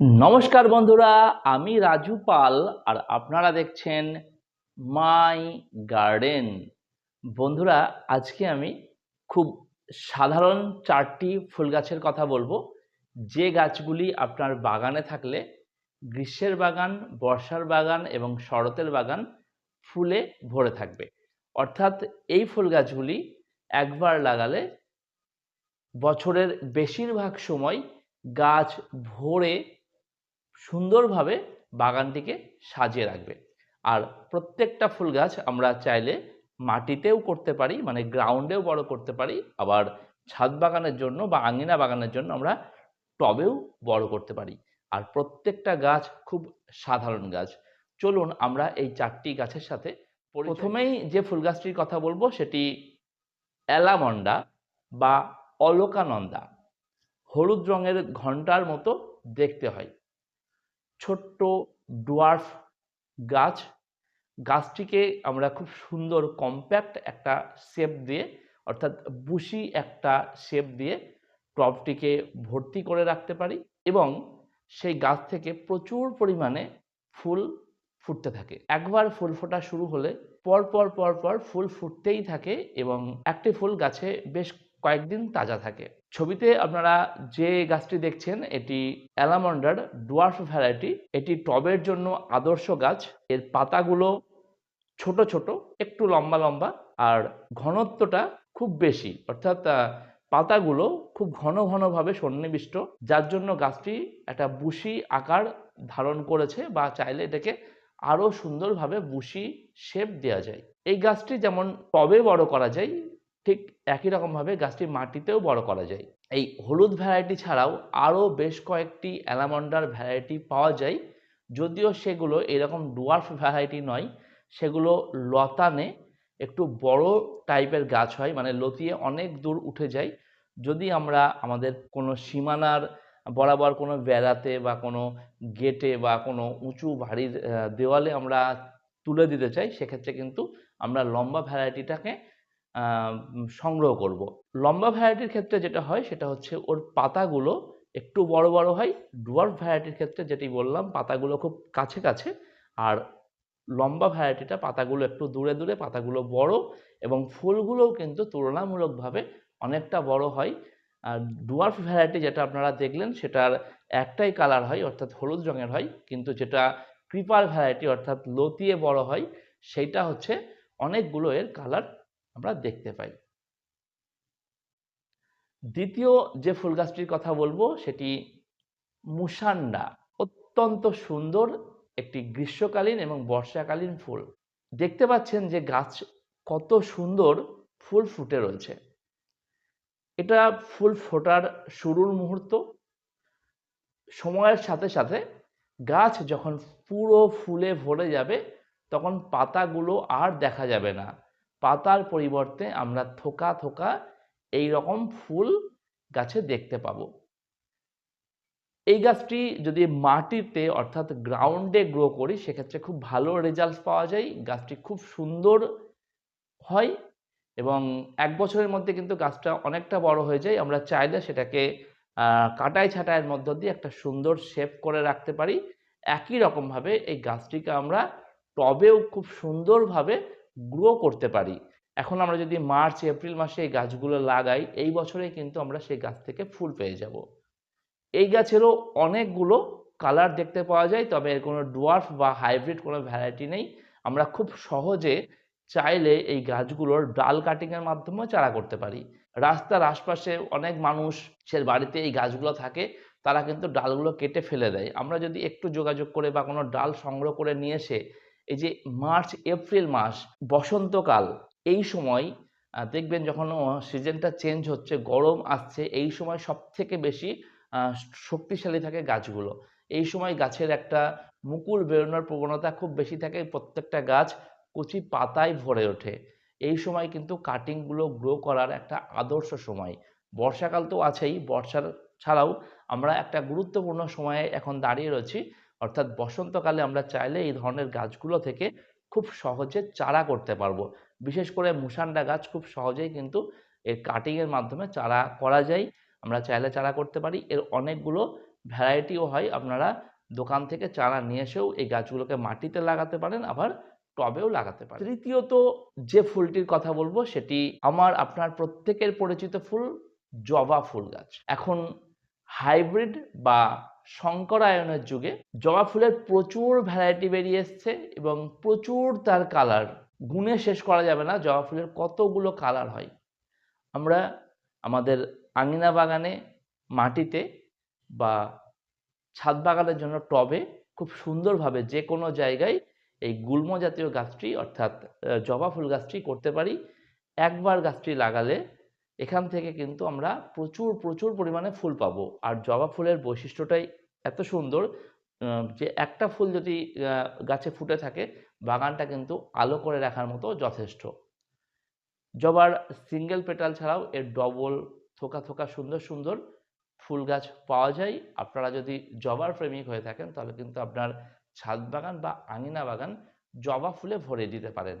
নমস্কার বন্ধুরা, আমি রাজু পাল আর আপনারা দেখছেন মাই গার্ডেন। বন্ধুরা, আজকে আমি খুব সাধারণ চারটি ফুল গাছের কথা বলব। যে গাছগুলি আপনার বাগানে থাকলে গ্রীষ্মের বাগান, বর্ষার বাগান এবং শরতের বাগান ফুলে ভরে থাকবে। অর্থাৎ এই ফুল গাছগুলি একবার লাগালে বছরের বেশিরভাগ সময় গাছ ভরে সুন্দরভাবে বাগানটিকে সাজিয়ে রাখবে। আর প্রত্যেকটা ফুল গাছ আমরা চাইলে মাটিতেও করতে পারি মানে গ্রাউন্ডেও বড় করতে পারি আবার ছাদ বাগানের জন্য বা আঙিনা বাগানের জন্য আমরা টবেও বড় করতে পারি। আর প্রত্যেকটা গাছ খুব সাধারণ গাছ। চলুন আমরা এই চারটি গাছের সাথে প্রথমেই যে ফুল গাছটির কথা বলব সেটি অ্যালামন্ডা বা অলকানন্দা। হলুদ রঙের ঘণ্টার মতো দেখতে হয়। ছোট্ট ডোয়ার্ফ গাছ। গাছটিকে আমরা খুব সুন্দর কম্প্যাক্ট একটা শেপ দিয়ে, অর্থাৎ বুশি একটা শেপ দিয়ে টবটিকে ভর্তি করে রাখতে পারি এবং সেই গাছ থেকে প্রচুর পরিমাণে ফুল ফুটতে থাকে। একবার ফুল ফোটা শুরু হলে পর পর পর পর ফুল ফুটতেই থাকে এবং একটি ফুল গাছে বেশ কয়েকদিন তাজা থাকে। ছবিতে আপনারা যে গাছটি দেখছেন, এটি অ্যালামন্ডার ডুয়ার্ফ ভ্যারাইটি। এটি টবের জন্য আদর্শ গাছ। এর পাতাগুলো ছোট ছোট, একটু লম্বা লম্বা আর ঘনত্বটা খুব বেশি। অর্থাৎ পাতাগুলো খুব ঘন ঘনভাবে সন্নিবিষ্ট, যার জন্য গাছটি একটা বুশি আকার ধারণ করেছে বা চাইলে এটাকে আরও সুন্দরভাবে বুশি শেপ দেওয়া যায়। এই গাছটি যেমন টবে বড় করা যায়, ঠিক একই রকমভাবে গাছটি মাটিতেও বড় করা যায়। এই হলুদ ভ্যারাইটি ছাড়াও আরও বেশ কয়েকটি অ্যালামন্ডার ভ্যারাইটি পাওয়া যায়, যদিও সেগুলো এরকম ডুয়ার্ফ ভ্যারাইটি নয়, সেগুলো লতানে একটু বড় টাইপের গাছ হয় মানে লতিয়ে অনেক দূর উঠে যায়। যদি আমরা আমাদের কোনো সীমানার বরাবর কোনো বেড়াতে বা কোনো গেটে বা কোনো উঁচু বাড়ির দেওয়ালে আমরা তুলে দিতে চাই, সেক্ষেত্রে কিন্তু আমরা লম্বা ভ্যারাইটিটাকে সংগ্রহ করব। লম্বা ভ্যারাইটির ক্ষেত্রে যেটা হয়, সেটা হচ্ছে ওর পাতাগুলো একটু বড় বড় হয়। ডুয়ার্ফ ভ্যারাইটির ক্ষেত্রে যেটি বললাম, পাতাগুলো খুব কাছে কাছে। আর লম্বা ভ্যারাইটিটা পাতাগুলো একটু দূরে দূরে, পাতাগুলো বড় এবং ফুলগুলোও কিন্তু তুলনামূলকভাবে অনেকটা বড় হয়। আর ডুয়ার্ফ ভ্যারাইটি যেটা আপনারা দেখলেন, সেটার একটাই কালার হয়, অর্থাৎ হলুদ রঙের হয়। কিন্তু যেটা ক্রিপার ভ্যারাইটি অর্থাৎ লতিয়ে বড় হয়, সেইটা হচ্ছে অনেকগুলো এর কালার আমরা দেখতে পাই। দ্বিতীয় যে ফুল গাছটির কথা বলব, সেটি মুসান্ডা, অত্যন্ত সুন্দর একটি গ্রীষ্মকালীন এবং বর্ষাকালীন ফুল। দেখতে পাচ্ছেন যে গাছ কত সুন্দর ফুল ফুটে রয়েছে। এটা ফুল ফোটার শুরুর মুহূর্ত। সময়ের সাথে সাথে গাছ যখন পুরো ফুলে ভরে যাবে, তখন পাতাগুলো আর দেখা যাবে না। পাতার পরিবর্তে আমরা থোকা থোকা এই রকম ফুল গাছে দেখতে পাবো। এই গাছটি যদি মাটিতে অর্থাৎ গ্রাউন্ডে গ্রো করি, সেক্ষেত্রে খুব ভালো রেজাল্ট পাওয়া যায়। গাছটি খুব সুন্দর হয় এবং এক বছরের মধ্যে কিন্তু গাছটা অনেকটা বড় হয়ে যায়। আমরা চাইলে সেটাকে কাটাই ছাঁটাইয়ের মধ্য দিয়ে একটা সুন্দর শেপ করে রাখতে পারি। একই রকমভাবে এই গাছটিকে আমরা টবেও খুব সুন্দরভাবে গ্রো করতে পারি। এখন আমরা যদি মার্চ, এপ্রিল মাসে এই গাছগুলো লাগাই, এই বছরে কিন্তু আমরা সেই গাছ থেকে ফুল পেয়ে যাব। এই গাছেরও অনেকগুলো কালার দেখতে পাওয়া যায়, তবে এর কোনো ডোয়ার্ফ বা হাইব্রিড কোনো ভ্যারাইটি নেই। আমরা খুব সহজে চাইলে এই গাছগুলোর ডাল কাটিংয়ের মাধ্যমেও চারা করতে পারি। রাস্তার আশপাশে অনেক মানুষের বাড়িতে এই গাছগুলো থাকে, তারা কিন্তু ডালগুলো কেটে ফেলে দেয়। আমরা যদি একটু যোগাযোগ করে বা কোনো ডাল সংগ্রহ করে নিয়ে এসে এই যে মার্চ, এপ্রিল মাস, বসন্তকাল, এই সময় দেখবেন যখন সিজনটা চেঞ্জ হচ্ছে, গরম আসছে, এই সময় সব থেকে বেশি শক্তিশালী থাকে গাছগুলো। এই সময় গাছের একটা মুকুল বেরোনোর প্রবণতা খুব বেশি থাকে, প্রত্যেকটা গাছ কচি পাতায় ভরে ওঠে। এই সময় কিন্তু কাটিংগুলো গ্রো করার একটা আদর্শ সময়। বর্ষাকাল তো আছেই, বর্ষার ছাড়াও আমরা একটা গুরুত্বপূর্ণ সময়ে এখন দাঁড়িয়ে রয়েছি অর্থাৎ বসন্তকালে আমরা চাইলে এই ধরনের গাছগুলো থেকে খুব সহজে চারা করতে পারব। বিশেষ করে মুসান্ডা গাছ খুব সহজেই কিন্তু এর কাটিংয়ের মাধ্যমে চারা করা যায়। আমরা চাইলে চারা করতে পারি। এর অনেকগুলো ভ্যারাইটিও হয়। আপনারা দোকান থেকে চারা নিয়ে এসেও এই গাছগুলোকে মাটিতে লাগাতে পারেন, আবার টবেও লাগাতে পারেন। তৃতীয়ত যে ফুলটির কথা বলব, সেটি আমার, আপনার প্রত্যেকের পরিচিত ফুল জবা ফুল গাছ। এখন হাইব্রিড বা শঙ্করায়নের যুগে জবা ফুলের প্রচুর ভ্যারাইটি বেরিয়ে এসছে এবং প্রচুর তার কালার গুণে শেষ করা যাবে না, জবা ফুলের কতগুলো কালার হয়। আমরা আমাদের আঙিনা বাগানে, মাটিতে বা ছাদ বাগানের জন্য টবে খুব সুন্দরভাবে যে কোনো জায়গায় এই গুল্ম জাতীয় গাছটি অর্থাৎ জবা ফুল গাছটি করতে পারি। একবার গাছটি লাগালে এখান থেকে কিন্তু আমরা প্রচুর প্রচুর পরিমাণে ফুল পাবো। আর জবা ফুলের বৈশিষ্ট্যটাই এত সুন্দর যে একটা ফুল যদি গাছে ফুটে থাকে, বাগানটা কিন্তু আলো করে রাখার মতো যথেষ্ট। জবার সিঙ্গেল পেটাল ছাড়াও এর ডবল, থোকা থোকা সুন্দর সুন্দর ফুল গাছ পাওয়া যায়। আপনারা যদি জবার প্রেমিক হয়ে থাকেন, তাহলে কিন্তু আপনার ছাদ বাগান বা আঙিনা বাগান জবা ফুলে ভরে দিতে পারেন।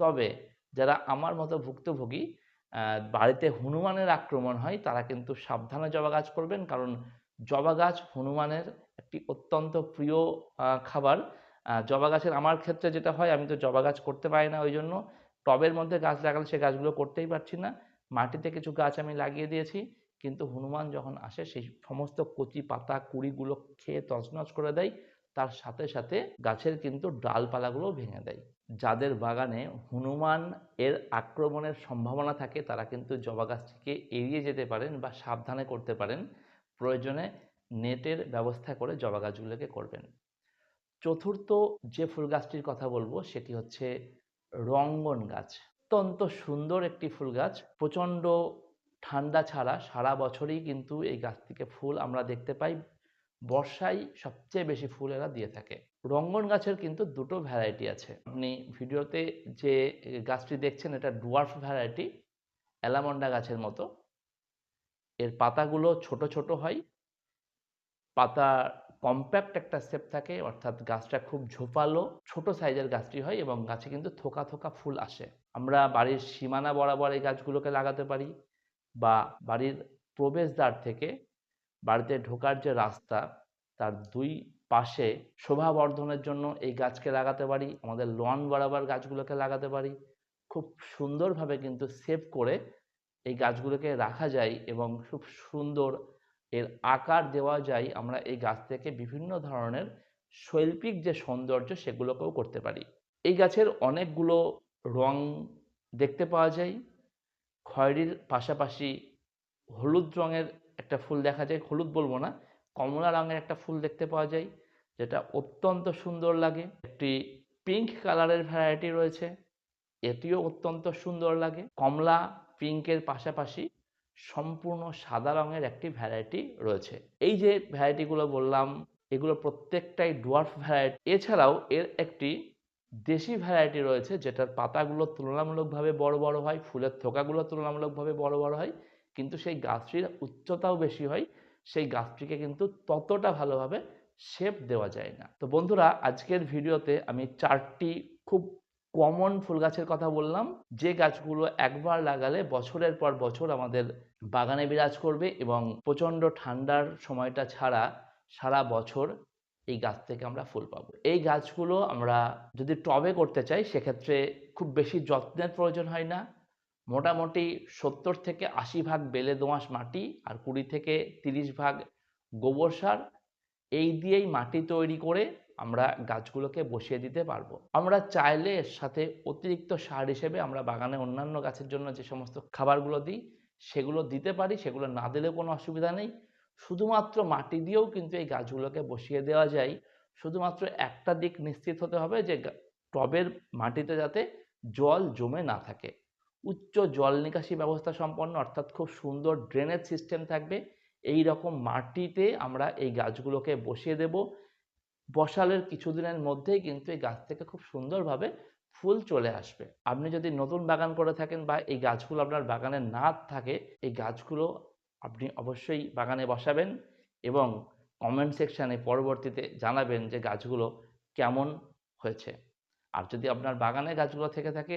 তবে যারা আমার মতো ভুক্তভোগী বাড়িতে হনুমানের আক্রমণ হয়, তারা কিন্তু সাবধানে জবা গাছ করবেন। কারণ জবা গাছ হনুমানের একটি অত্যন্ত প্রিয় খাবার। জবা গাছের আমার ক্ষেত্রে যেটা হয়, আমি তো জবা গাছ করতে পারি না ওই জন্য টবের মধ্যে গাছ লাগালে সে গাছগুলো করতেই পারছি না। মাটিতে কিছু গাছ আমি লাগিয়ে দিয়েছি। কিন্তু হনুমান যখন আসে, সেই সমস্ত কচি পাতা, কুড়িগুলো খেয়ে তছনছ করে দেয়। তার সাথে সাথে গাছের কিন্তু ডালপালাগুলো ভেঙে দেয়। যাদের বাগানে হনুমান এর আক্রমণের সম্ভাবনা থাকে, তারা কিন্তু জবা গাছটিকে এড়িয়ে যেতে পারেন বা সাবধানে করতে পারেন। প্রয়োজনে নেটের ব্যবস্থা করে জবা গাছগুলোকে করবেন। চতুর্থ যে ফুল গাছটির কথা বলব, সেটি হচ্ছে রঙ্গন গাছ। অত্যন্ত সুন্দর একটি ফুল গাছ। প্রচণ্ড ঠান্ডা ছাড়া সারা বছরই কিন্তু এই গাছ থেকে ফুল আমরা দেখতে পাই। বর্ষায় সবচেয়ে বেশি ফুল এরা দিয়ে থাকে। রঙ্গন গাছের কিন্তু দুটো ভ্যারাইটি আছে। আপনি ভিডিওতে যে গাছটি দেখছেন, এটা ডুয়ার্ফ ভ্যারাইটি অ্যালামন্ডা গাছের মতো। এর পাতাগুলো ছোট ছোট হয়। পাতা কম্প্যাক্ট একটা শেপ থাকে, অর্থাৎ গাছটা খুব ঝোপালো, ছোট সাইজের গাছটি হয় এবং গাছে কিন্তু থোকা থোকা ফুল আসে। আমরা বাড়ির সীমানা বরাবর এই গাছগুলোকে লাগাতে পারি বা বাড়ির প্রবেশদ্বার থেকে বাড়িতে ঢোকার যে রাস্তা, তার দুই পাশে শোভা বর্ধনের জন্য এই গাছকে লাগাতে পারি, আমাদের লন বরাবর গাছগুলোকে লাগাতে পারি। খুব সুন্দরভাবে কিন্তু সেভ করে এই গাছগুলোকে রাখা যায় এবং খুব সুন্দর এর আকার দেওয়া যায় আমরা এই গাছ থেকে বিভিন্ন ধরনের শৈল্পিক যে সৌন্দর্য সেগুলোকেও করতে পারি। এই গাছের অনেকগুলো রং দেখতে পাওয়া যায়। খয়েরির পাশাপাশি হলুদ রঙের একটা ফুল দেখা যায়, হলুদ বলব না, কমলা রঙের একটা ফুল দেখতে পাওয়া যায়, যেটা অত্যন্ত সুন্দর লাগে। একটি পিঙ্ক কালারের ভ্যারাইটি রয়েছে, এটিও অত্যন্ত সুন্দর লাগে। কমলা পিঙ্কের পাশাপাশি সম্পূর্ণ সাদা রঙের একটি ভ্যারাইটি রয়েছে। এই যে ভ্যারাইটিগুলো বললাম, এগুলো প্রত্যেকটাই ডোয়ার্ফ ভ্যারাইটি এছাড়াও এর একটি দেশি ভ্যারাইটি রয়েছে, যেটার পাতাগুলো তুলনামূলকভাবে বড় বড় হয়, ফুলের থোকাগুলো তুলনামূলকভাবে বড় বড় হয় কিন্তু সেই গাছটির উচ্চতাও বেশি হয়, সেই গাছটিকে কিন্তু ততটা ভালোভাবে শেপ দেওয়া যায় না। তো বন্ধুরা, আজকের ভিডিওতে আমি চারটি খুব কমন ফুল গাছের কথা বললাম। যে গাছগুলো একবার লাগালে বছরের পর বছর আমাদের বাগানে বিরাজ করবে এবং প্রচণ্ড ঠান্ডার সময়টা ছাড়া সারা বছর এই গাছ থেকে আমরা ফুল পাবো। এই গাছগুলো আমরা যদি টবে করতে চাই, সেক্ষেত্রে খুব বেশি যত্নের প্রয়োজন হয় না। মোটামুটি সত্তর থেকে আশি ভাগ বেলে দোঁয়াশ মাটি আর কুড়ি থেকে তিরিশ ভাগ গোবর সার, এই দিয়েই মাটি তৈরি করে আমরা গাছগুলোকে বসিয়ে দিতে পারব। আমরা চাইলে এর সাথে অতিরিক্ত সার হিসেবে আমরা বাগানে অন্যান্য গাছের জন্য যে সমস্ত খাবারগুলো দিই, সেগুলো দিতে পারি, সেগুলো না দিলেও কোনো অসুবিধা নেই। শুধুমাত্র মাটি দিয়েও কিন্তু এই গাছগুলোকে বসিয়ে দেওয়া যায়। শুধুমাত্র একটা দিক নিশ্চিত হতে হবে যে টবের মাটিতে যাতে জল জমে না থাকে। উচ্চ জল নিকাশি ব্যবস্থা সম্পন্ন, অর্থাৎ খুব সুন্দর ড্রেনেজ সিস্টেম থাকবে। এই রকম মাটিতে আমরা এই গাছগুলোকে বসিয়ে দেব। বসালের কিছুদিনের মধ্যেই কিন্তু এই গাছ থেকে খুব সুন্দরভাবে ফুল চলে আসবে। আপনি যদি নতুন বাগান করে থাকেন বা এই গাছগুলো আপনার বাগানে না থাকে, এই গাছগুলো আপনি অবশ্যই বাগানে বসাবেন এবং কমেন্ট সেকশানে পরবর্তীতে জানাবেন যে গাছগুলো কেমন হয়েছে। আর যদি আপনার বাগানে গাছগুলো থেকে থাকে